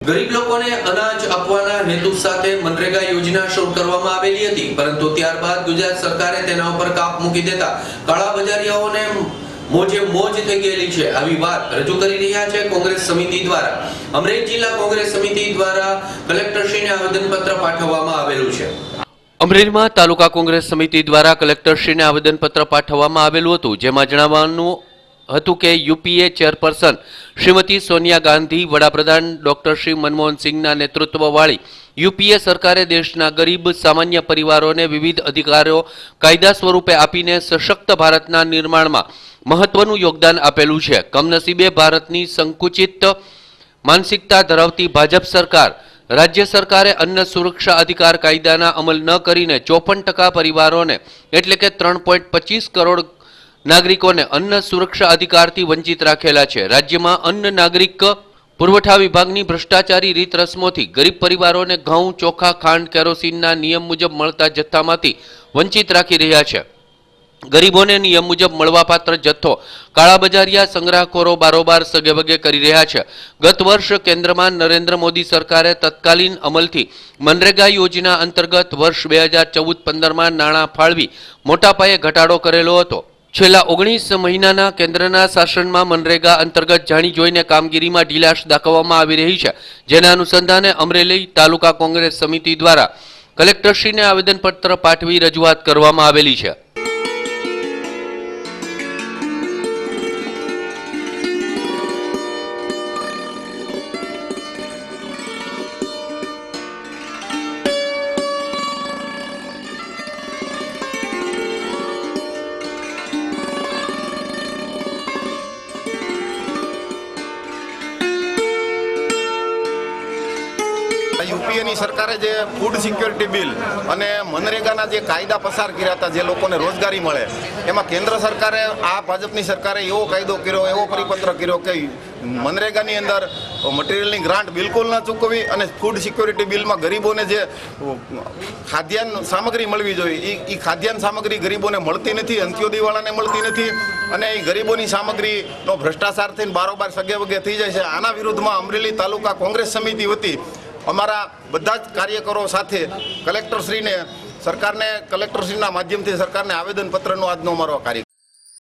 ગરીબ લોકોને અનાજ આપવાના હેતુ સાથે મનરેગા યોજના શરૂ કરવામાં આવેલી હતી, પરંતુ ત્યારબાદ ગુજરાત સરકારે તેના ઉપર કાપ મૂકી દેતા કાળા બજારીઓને મોજે મોજ થઈ ગયેલી છે. આવી વાત રજૂ કરી રહ્યા છે કોંગ્રેસ સમિતિ દ્વારા. અમરેલી જિલ્લા કોંગ્રેસ સમિતિ દ્વારા કલેક્ટરશ્રીને આવેદનપત્ર પાઠવવામાં આવેલું છે. અમરેલીમાં તાલુકા કોંગ્રેસ સમિતિ દ્વારા કલેક્ટરશ્રીને આવેદનપત્ર પાઠવવામાં આવેલું હતું, જેમાં જણાવવાનું હતું કે યુપીએ ચેરપર્સન શ્રીમતી સોનિયા ગાંધી, વડાપ્રધાન ડોક્ટર શ્રી મનમોહન સિંહના નેતૃત્વવાળી યુપીએ સરકારે દેશના ગરીબ, સામાન્ય પરિવારોને વિવિધ અધિકારો કાયદા સ્વરૂપે આપીને સશક્ત ભારતના નિર્માણમાં મહત્વનું યોગદાન આપેલું છે. કમનસીબે ભારતની સંકુચિત માનસિકતા ધરાવતી ભાજપ સરકાર, રાજ્ય સરકારે અન્ન સુરક્ષા અધિકાર કાયદાના અમલ ન કરીને ચોપન ટકા પરિવારોને, એટલે કે ત્રણ પોઈન્ટ પચીસ કરોડ નાગરિકોને અન્ન સુરક્ષા અધિકારથી વંચિત રાખેલા છે. રાજ્યમાં અન્ન નાગરિક પુરવઠા વિભાગની ભ્રષ્ટાચારી રીત રસમોથી ગરીબ પરિવારોને ઘઉં, ચોખા, ખાંડ, કેરોસીનના નિયમ મુજબ મળતા જથ્થામાંથી વંચિત રાખી રહ્યા છે. ગરીબોને નિયમ મુજબ મળવાપાત્ર જથ્થો કાળાબજારિયા સંગ્રહખોરો બારોબાર સગેવગે કરી રહ્યા છે. ગત વર્ષ કેન્દ્રમાં નરેન્દ્ર મોદી સરકારે તત્કાલીન અમલથી મનરેગા યોજના અંતર્ગત વર્ષ બે હજાર ચૌદ પંદરમાં નાણાં ફાળવી મોટા પાયે ઘટાડો કરેલો હતો. છેલ્લા ઓગણીસ મહિનાના કેન્દ્રના શાસનમાં મનરેગા અંતર્ગત જાણી જોઈને કામગીરીમાં ઢીલાશ દાખવવામાં આવી રહી છે. જેના અનુસંધાને અમરેલી તાલુકા કોંગ્રેસ સમિતિ દ્વારા કલેક્ટરશ્રીને આવેદનપત્ર પાઠવી રજૂઆત કરવામાં આવેલી છે. યુપીએની સરકારે જે ફૂડ સિક્યોરિટી બિલ અને મનરેગાના જે કાયદા પસાર કર્યા હતા, જે લોકોને રોજગારી મળે, એમાં કેન્દ્ર સરકારે, આ ભાજપની સરકારે એવો કાયદો કર્યો, એવો પરિપત્ર કર્યો કે મનરેગાની અંદર મટીરિયલની ગ્રાન્ટ બિલકુલ ન ચૂકવવી અને ફૂડ સિક્યોરિટી બિલમાં ગરીબોને જે ખાદ્યાન્ન સામગ્રી મળવી જોઈએ એ ખાદ્યાન્ન સામગ્રી ગરીબોને મળતી નથી, અંત્યોદયવાળાને મળતી નથી અને એ ગરીબોની સામગ્રીનો ભ્રષ્ટાચાર થઈને બારોબાર સગે વગે થઈ જાય છે. આના વિરુદ્ધમાં અમરેલી તાલુકા કોંગ્રેસ સમિતિ વતી અમારા બધા જ કાર્યકરો સાથે કલેક્ટરશ્રીને સરકારને કલેક્ટરશ્રીના માધ્યમથી સરકારને આવેદનપત્રનો આજનો અમારો કાર્ય